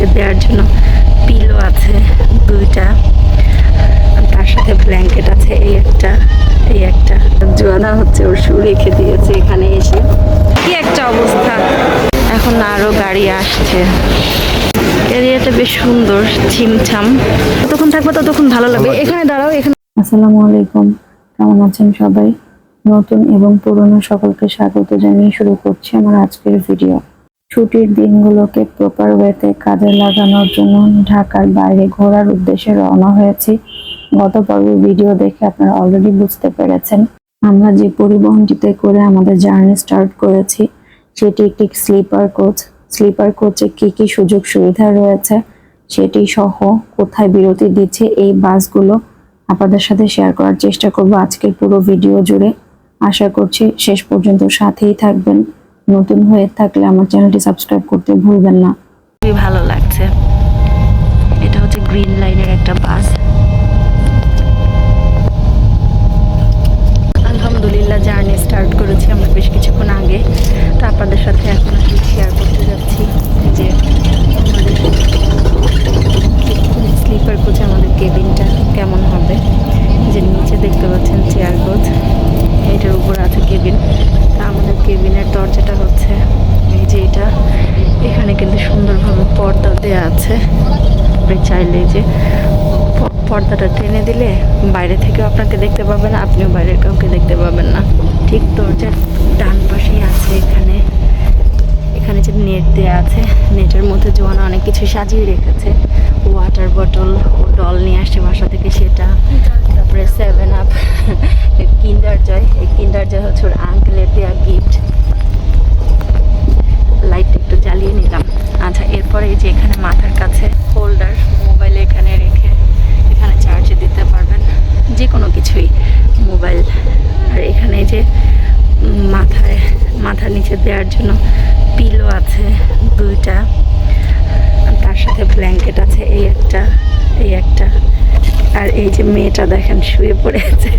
নিচে দেওয়ার জন্য পিলো আছে দুইটা তার সাথে ব্ল্যাঙ্কেট আছে এই একটা এই একটা। জোয়াদা হচ্ছে ওর শু রেখে দিয়েছে এখানে এসে। কি একটা অবস্থা। এখন আরও গাড়ি আসছে। এরিয়াটা বেশ সুন্দর ছিমছাম। যতক্ষণ থাকবে ততক্ষণ ভালো লাগবে। এখানে দাঁড়াও এখানে আসসালামু আলাইকুম। কেমন আছেন সবাই? নতুন এবং পুরনো সকলকে স্বাগত জানিয়ে শুরু করছি আমার আজকের ভিডিও ছুটির দিনগুলোকে প্রপার ওয়েতে কাজে লাগানোর জন্য ঢাকার বাইরে ঘোরার উদ্দেশ্যে রওনা হয়েছি। গত পর্বের ভিডিও দেখে আপনারা অলরেডি বুঝতে পেরেছেন। আমরা যে পরিবহনটিতে করে আমাদের জার্নি স্টার্ট করেছি, সেটি একটি স্লিপার কোচ স্লিপার কোচে কি কি সুযোগ সুবিধা রয়েছে, সেটি সহ কোথায় বিরতি দিচ্ছে এই বাসগুলো আপনাদের সাথে শেয়ার করার চেষ্টা করব আজকের পুরো ভিডিও জুড়ে। আশা করছি শেষ পর্যন্ত সাথেই থাকবেন। নতুন হয়ে থাকলে আমার চ্যানেলটি সাবস্ক্রাইব করতে ভুলবেন না। খুবই ভালো লাগছে। এটা হচ্ছে গ্রিন লাইনের একটা বাস। আলহামদুলিল্লাহ, জার্নি স্টার্ট করেছি আমরা বেশ কিছুক্ষণ আগে। তো আপনাদের সাথে পর্দা দেওয়া আছে। আপনি চাইলে যে পর্দাটা টেনে দিলে বাইরে থেকেও আপনাকে দেখতে পাবেন, আপনিও বাইরের কাউকে দেখতে পাবেন না। ঠিক দরজার ডান পাশেই আছে এখানে। এখানে যে নেট দেওয়া আছে, নেটের মধ্যে জোয়ানা অনেক কিছু সাজিয়ে রেখেছে। ওয়াটার বটল ও ডল নিয়ে আসছে বাসা থেকে সেটা। তারপরে সেভেন আপ কিন্ডার জয় এই কিন্ডার জয় হচ্ছে ওর আঙ্কেলের দেওয়া গিফট একটু জ্বালিয়ে নিলাম। আচ্ছা এরপরে এই যে এখানে মাথার কাছে হোল্ডার মোবাইল এখানে রেখে এখানে চার্জে দিতে পারবেন। যে কোনো কিছুই মোবাইল আর এখানে যে মাথায় মাথার নিচে দেওয়ার জন্য পিলো আছে দুইটা। তার সাথে ব্ল্যাঙ্কেট আছে এই একটা এই একটা। আর এই যে মেয়েটা দেখেন শুয়ে পড়েছে।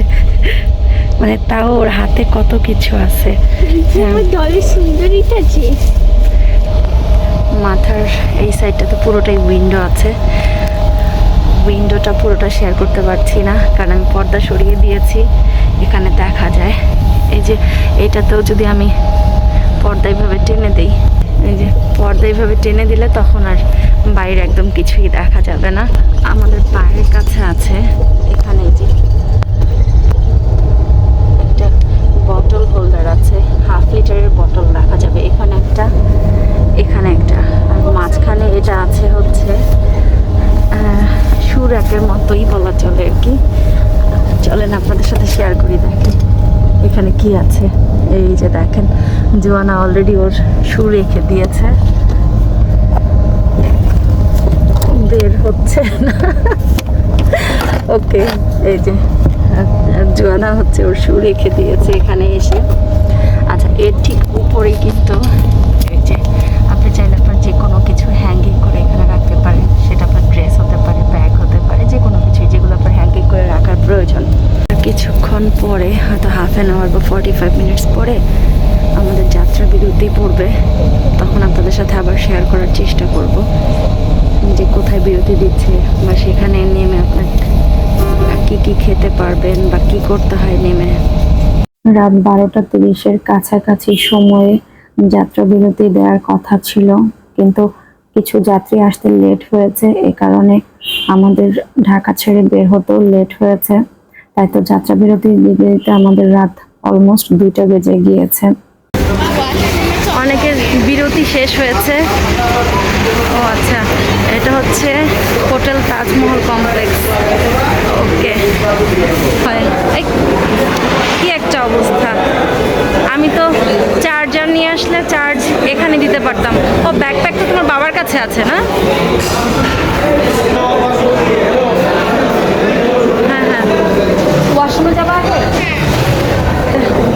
মানে তাও ওর হাতে কত কিছু আছে। হ্যাঁ। সুন্দরীটা যে। মাথার এই সাইডটাতে পুরোটাই উইন্ডো আছে। উইন্ডোটা পুরোটা শেয়ার করতে পারছি না, কারণ আমি পর্দা সরিয়ে দিয়েছি, এখানে দেখা যায়। এই যে, এটাতেও যদি আমি পর্দা এইভাবে টেনে দিই, এই যে, পর্দা এইভাবে টেনে দিলে তখন আর বাইরে একদম কিছুই দেখা যাবে না। আমাদের পায়ের কাছে আছে, এখানে যে, একটা বটল হোল্ডার আছে। জোয়ানা অলরেডি ওর শু রেখে দিয়েছে। বের হচ্ছে না। ওকে এই যে জোয়ানা হচ্ছে ওর শু রেখে দিয়েছে এখানে এসে। আচ্ছা এর ঠিক উপরেই কিন্তু এই যে, আপনি চাইলে আপনার যে কোনো কিছু হ্যাঙ্গিং করে এখানে রাখতে সেটা আপনার ড্রেস হতে পারে হতে পারে, যে কোনো যেগুলো আপনার করে রাখার প্রয়োজন। কিছুক্ষণ পরে, হয়তো হাফ অ্যান আওয়ার বা ফর্টি ফাইভ মিনিটস পরে আমাদের যাত্রা বিরতি পড়বে তখন আপনাদের সাথে আবার শেয়ার করার চেষ্টা করব যে কোথায় দিচ্ছে বা সেখানে নেমে আপনার কি কি খেতে পারবেন বা কি করতে হয় নেমে? রাত বারোটা তিরিশের কাছাকাছি সময়ে যাত্রা বিরতি দেওয়ার কথা ছিল কিন্তু কিছু যাত্রী আসতে লেট হয়েছে। এ কারণে আমাদের ঢাকা ছেড়ে বের হতেও লেট হয়েছে। তাই তো যাত্রা বিরতি দিতে দিতে আমাদের রাত অলমোস্ট দুইটা বেজে গিয়েছে। অনেকের বিরতি শেষ হয়েছে। ও আচ্ছা। এটা হচ্ছে হোটেল তাজমহল কমপ্লেক্স। ওকে হয় কি একটা অবস্থা। আমি তো চার্জার নিয়ে আসলে চার্জ এখানে দিতে পারতাম। ও ব্যাকপ্যাক তো তোমার বাবার কাছে আছে না? হ্যাঁ হ্যাঁ। ওয়াশরুমে যাবা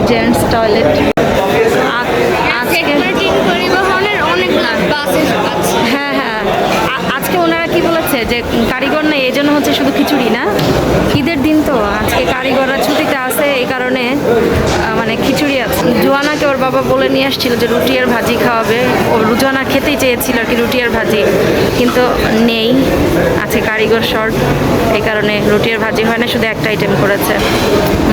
জেন্টস টয়লেট হ্যাঁ হ্যাঁ। আজকে ওনারা কি বলেছে? যে কারিগর নেই, এই জন্য হচ্ছে শুধু খিচুড়ি না? ঈদের দিন তো, আজকে কারিগররা ছুটিতে আছে, এই কারণে মানে খিচুড়ি আছে। জোয়ানাকে ওর বাবা বলে নিয়ে আসছিল যে রুটি আর ভাজি খাওয়াবে। ও জোয়ানা খেতেই চেয়েছিল আর কি রুটি আর ভাজি, কিন্তু নেই। আছে কারিগর শর্ট, এই কারণে রুটি আর ভাজি হয় না, শুধু একটা আইটেম করেছে।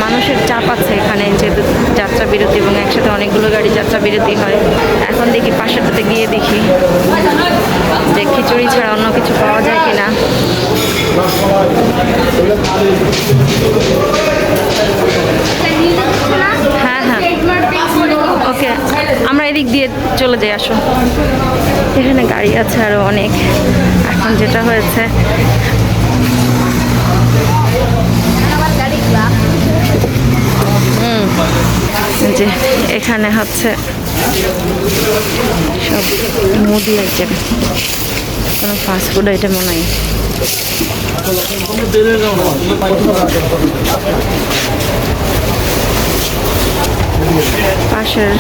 মানুষের চাপ আছে এখানে, যেহেতু যাত্রা বিরতি এবং একসাথে অনেকগুলো গাড়ি যাত্রা বিরতি হয়। এখন দেখি পাশেরটাতে গিয়ে দেখি। যে খিচুড়ি ছাড়া অন্য কিছু পাওয়া যায় কিনা। হ্যাঁ হ্যাঁ। ওকে, আমরা এদিক দিয়ে চলে যাই, আসো। এখানে গাড়ি আছে আরও অনেক। এখন যেটা হয়েছে হুম এই যে এখানে হচ্ছে সব মুদি আইটেম কোনো ফাস্টফুড আইটেমও নাই। পাশের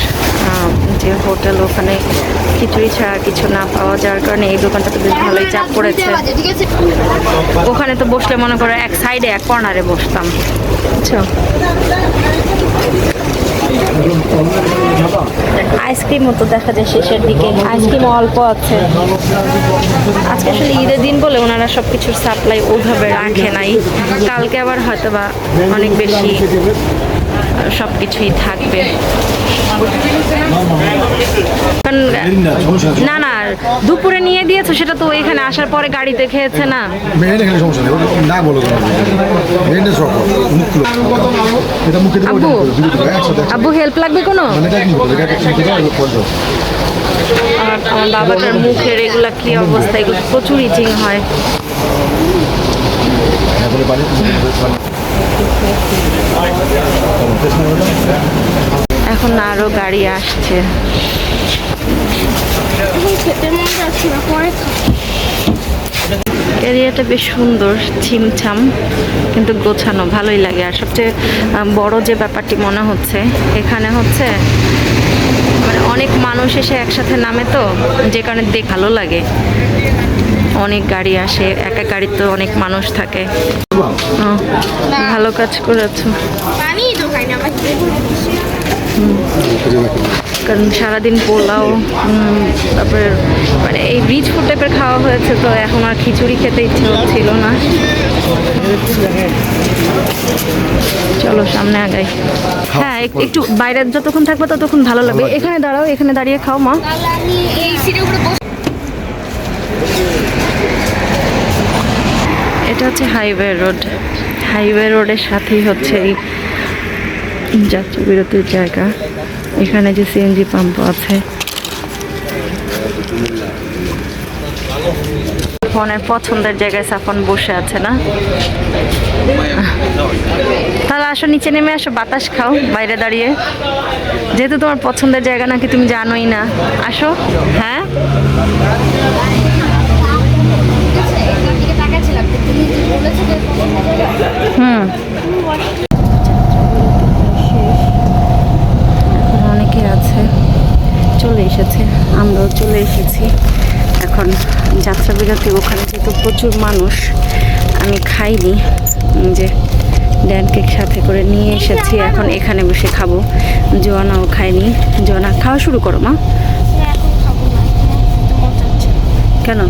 যে হোটেল ওখানে খিচুড়ি ছাড়া কিছু না পাওয়া যাওয়ার কারণে এই দোকানটা তো বেশ ভালোই চাপ পড়েছে। ওখানে তো বসলে মনে করো এক সাইডে এক কর্নারে বসতাম। বুঝছ আইসক্রিমও তো দেখা যায় শেষের দিকে আইসক্রিম অল্প আছে। আজকে আসলে ঈদের দিন বলে ওনারা সব কিছুর সাপ্লাই ওইভাবে রাখে নাই। কালকে আবার হয়তো বা অনেক বেশি সব কিছুই থাকবে না না দুপুরে নিয়ে দিয়েছ সেটা তো এখানে আসার পরে গাড়িতে খেয়েছে না। আব্বু হেল্প লাগবে কোনো? মানে আমার বাবাটার মুখের এগুলা কি অবস্থা? এগুলো প্রচুর ইচিং হয়। এখন আরও গাড়ি আসছে। এরিয়াটা বেশ সুন্দর, ছিমছাম, কিন্তু গোছানো, ভালোই লাগে। আর সবচেয়ে বড় যে ব্যাপারটি মনে হচ্ছে, এখানে হচ্ছে মানে অনেক মানুষ এসে একসাথে নামে তো, যে কারণে দেখ ভালো লাগে। অনেক গাড়ি আসে এক এক গাড়িতে অনেক মানুষ থাকে। ভালো কাজ করেছ। পানি তো খাই না কারণ সারাদিন পোলাও তারপরে মানে এই রিচ ফুড টাইপের খাওয়া হয়েছে তো এখন আর খিচুড়ি খেতে ইচ্ছে হচ্ছিল না। চলো সামনে আগাই। হ্যাঁ একটু বাইরে যতক্ষণ থাকবে ততক্ষণ ভালো লাগবে। এখানে দাঁড়াও এখানে দাঁড়িয়ে খাও মা। এই সিটের উপরে বসে এটা হচ্ছে হাইওয়ে রোড। হাইওয়ে রোডের সাথেই হচ্ছে এই যাত্রী বিরতির জায়গা। এখানে যে সিএনজি পাম্প আছে। ফোনের পছন্দের জায়গায় সাফন বসে আছে না? তাহলে আসো, নিচে নেমে আসো, বাতাস খাও, বাইরে দাঁড়িয়ে। যেহেতু তোমার পছন্দের জায়গা নাকি তুমি জানোই না। আসো হ্যাঁ এখান থেকে তাকাচ্ছিলাম তো তুমি যে বলেছ যে হুম। অনেকে আছে। চলে এসেছে। আমরাও চলে এসেছি। এখন যাত্রা বিরতি ওখানে যেহেতু প্রচুর মানুষ আমি খাইনি। যে ড্যান কেক সাথে করে নিয়ে এসেছি। এখন এখানে বসে খাব। জোয়ানাও খায়নি। জোয়ানা খাওয়া শুরু করো মা। কেন?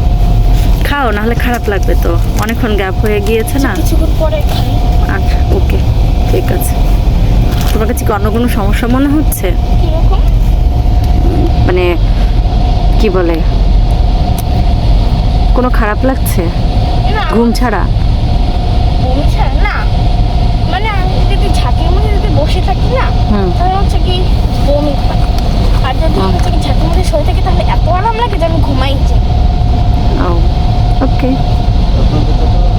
খাও নাহলে খারাপ লাগবে তো। অনেকক্ষণ গ্যাপ হয়ে গিয়েছে না? আচ্ছা ওকে ঠিক আছে। তোমার কাছে কি অন্য কোনো সমস্যা মনে হচ্ছে? মানে কি বলে? কোনো খারাপ লাগছে? ঘুম ছাড়া? না। মানে আমি যদি যদি বসে থাকি না তাহলে হচ্ছে কি বমি আর যদি মধ্যে থাকি তাহলে এত আরাম ও Ok. Tá tá